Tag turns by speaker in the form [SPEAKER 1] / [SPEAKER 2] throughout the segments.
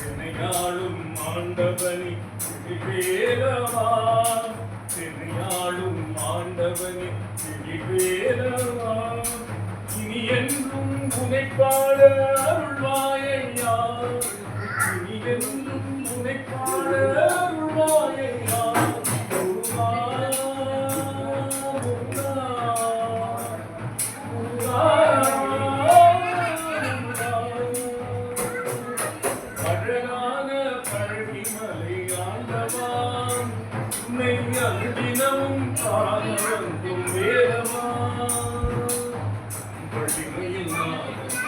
[SPEAKER 1] என்னை ஆளும் ஆண்டவனி வேலவா என்னையாளும் ஆண்டவனி வேலவா இனி என்றும் உனைப்பாட அருள்வாயையா. இனி என்றும் உனைப்பாட உன்னை அருகினமும் காண வேதமா? பள்ளிமையில் நாதன்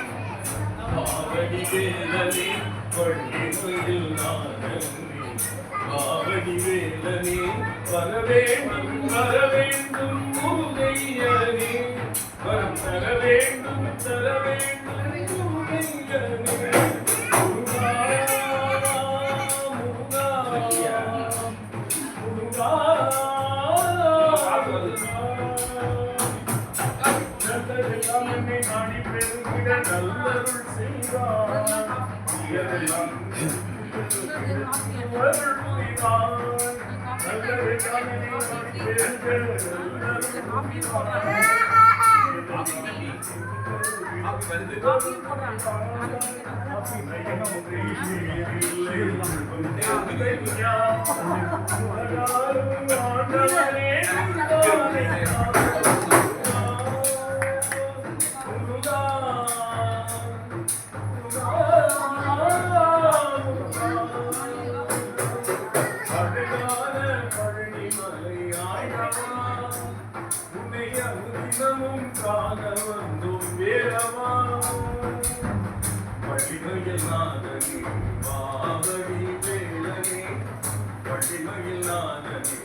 [SPEAKER 1] பாவடி வேலனே பள்ளிமையில் நாதனே பாவடி வேலனே வர வேண்டும் வர வேண்டும் முருகையனே வரம் தர வேண்டும் தர வேண்டும் Yeah. அனுதினமும் காண வந்தும் வேறவா வழிமையில் நாதனே பாவடி வேலனே வழிமையில் நாதனே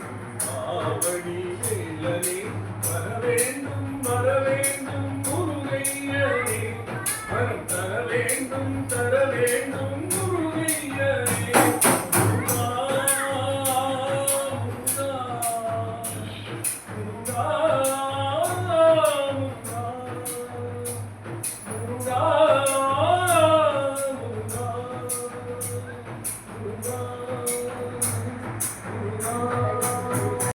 [SPEAKER 1] பாவடி வேலனே. வர வேண்டும் வர வேண்டும்